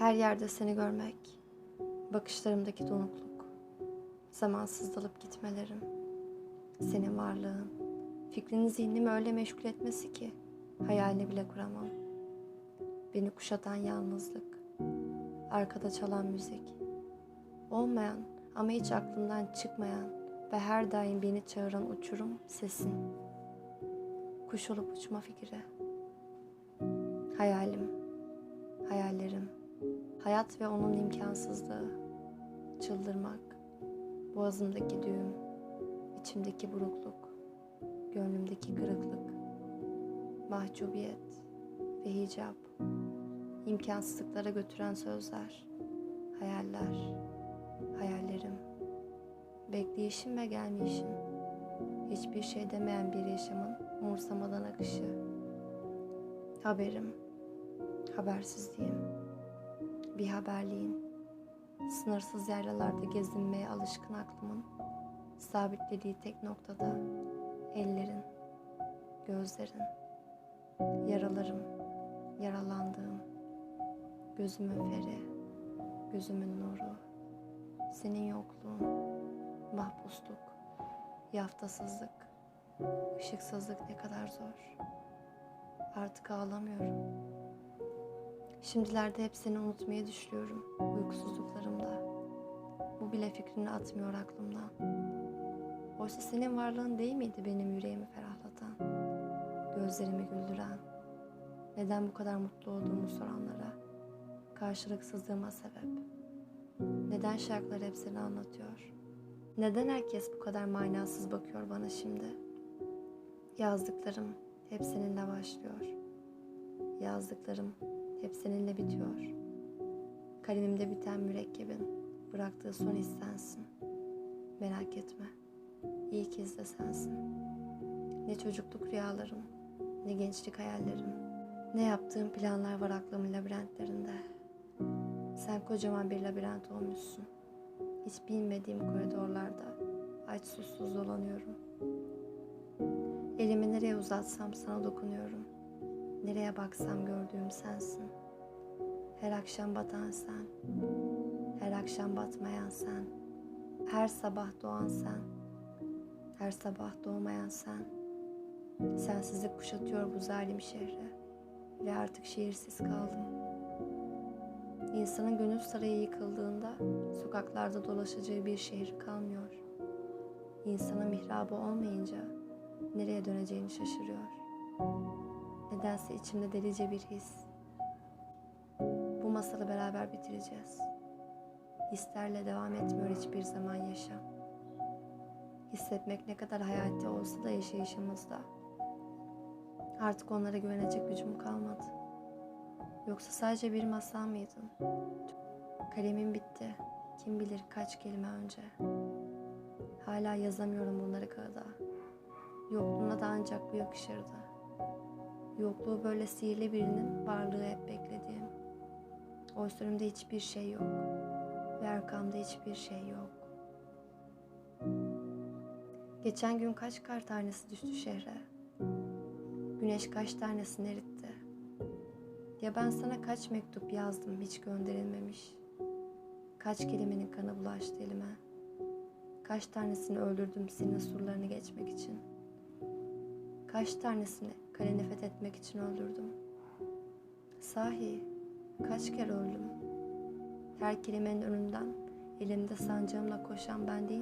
Her yerde seni görmek, bakışlarımdaki donukluk, zamansız dalıp gitmelerim, senin varlığın, fikrinin zihnimi öyle meşgul etmesi ki hayalini bile kuramam. Beni kuşatan yalnızlık, arkada çalan müzik, olmayan ama hiç aklımdan çıkmayan ve her daim beni çağıran uçurum sesin. Kuş olup uçma fikri. Hayalim, hayallerim, hayat ve onun imkansızlığı, çıldırmak, boğazımdaki düğüm, içimdeki burukluk, gönlümdeki kırıklık, mahcubiyet ve hicap, imkansızlıklara götüren sözler, hayaller, hayallerim, bekleyişim ve gelmeyişim, hiçbir şey demeyen bir yaşamın umursamadan akışı, haberim, habersizliğim, bir haberliğin, sınırsız yerlerde gezinmeye alışkın aklımın, sabitlediği tek noktada ellerin, gözlerin, yaralarım, yaralandığım, gözümün feri, gözümün nuru, senin yokluğun, mahpusluk, yaftasızlık, ışıksızlık ne kadar zor. Artık ağlamıyorum. Şimdilerde hep seni unutmayı düşlüyorum uykusuzluklarımda. Bu bile fikrini atmıyor aklımdan. Oysa senin varlığın değil miydi benim yüreğimi ferahlatan, gözlerimi güldüren, neden bu kadar mutlu olduğumu soranlara, karşılıksızlığıma sebep. Neden şarkılar hep seni anlatıyor? Neden herkes bu kadar manasız bakıyor bana şimdi? Yazdıklarım hep seninle başlıyor. Yazdıklarım hep seninle bitiyor. Kalemimde biten mürekkebin bıraktığı son his sensin. Merak etme. İyi ki de sensin. Ne çocukluk rüyalarım, ne gençlik hayallerim, ne yaptığım planlar var aklımın labirentlerinde. Sen kocaman bir labirent olmuşsun. Hiç bilmediğim koridorlarda aç susuz dolanıyorum. Elimi nereye uzatsam sana dokunuyorum. Nereye baksam gördüğüm sensin. Her akşam batan sen. Her akşam batmayan sen. Her sabah doğan sen. Her sabah doğmayan sen. Sensizlik kuşatıyor bu zalim şehri. Ve artık şehirsiz kaldım. İnsanın gönül sarayı yıkıldığında sokaklarda dolaşacağı bir şehir kalmıyor. İnsanın mihrabı olmayınca nereye döneceğini şaşırıyor. Nedense içimde delice bir his. Bu masalı beraber bitireceğiz. Hislerle devam etmiyor hiçbir zaman yaşam. Hissetmek ne kadar hayati olsa da yaşayışımızda. Artık onlara güvenecek gücüm kalmadı. Yoksa sadece bir masal mıydın? Kalemim bitti. Kim bilir kaç kelime önce. Hala yazamıyorum bunları kağıda. Yokluğuna da ancak bu yakışırdı. Yokluğu böyle sihirli birinin varlığı hep beklediğim. Oysa önümde hiçbir şey yok. Ve arkamda hiçbir şey yok. Geçen gün kaç kar tanesi düştü şehre? Güneş kaç tanesini eritti? Ya ben sana kaç mektup yazdım hiç gönderilmemiş? Kaç kelimenin kanı bulaştı elime? Kaç tanesini öldürdüm senin surlarını geçmek için? Kaç tanesini kaleni fethetmek için öldürdüm? Sahi kaç kere öldüm? Her kelimenin önünden elimde sancağımla koşan ben değil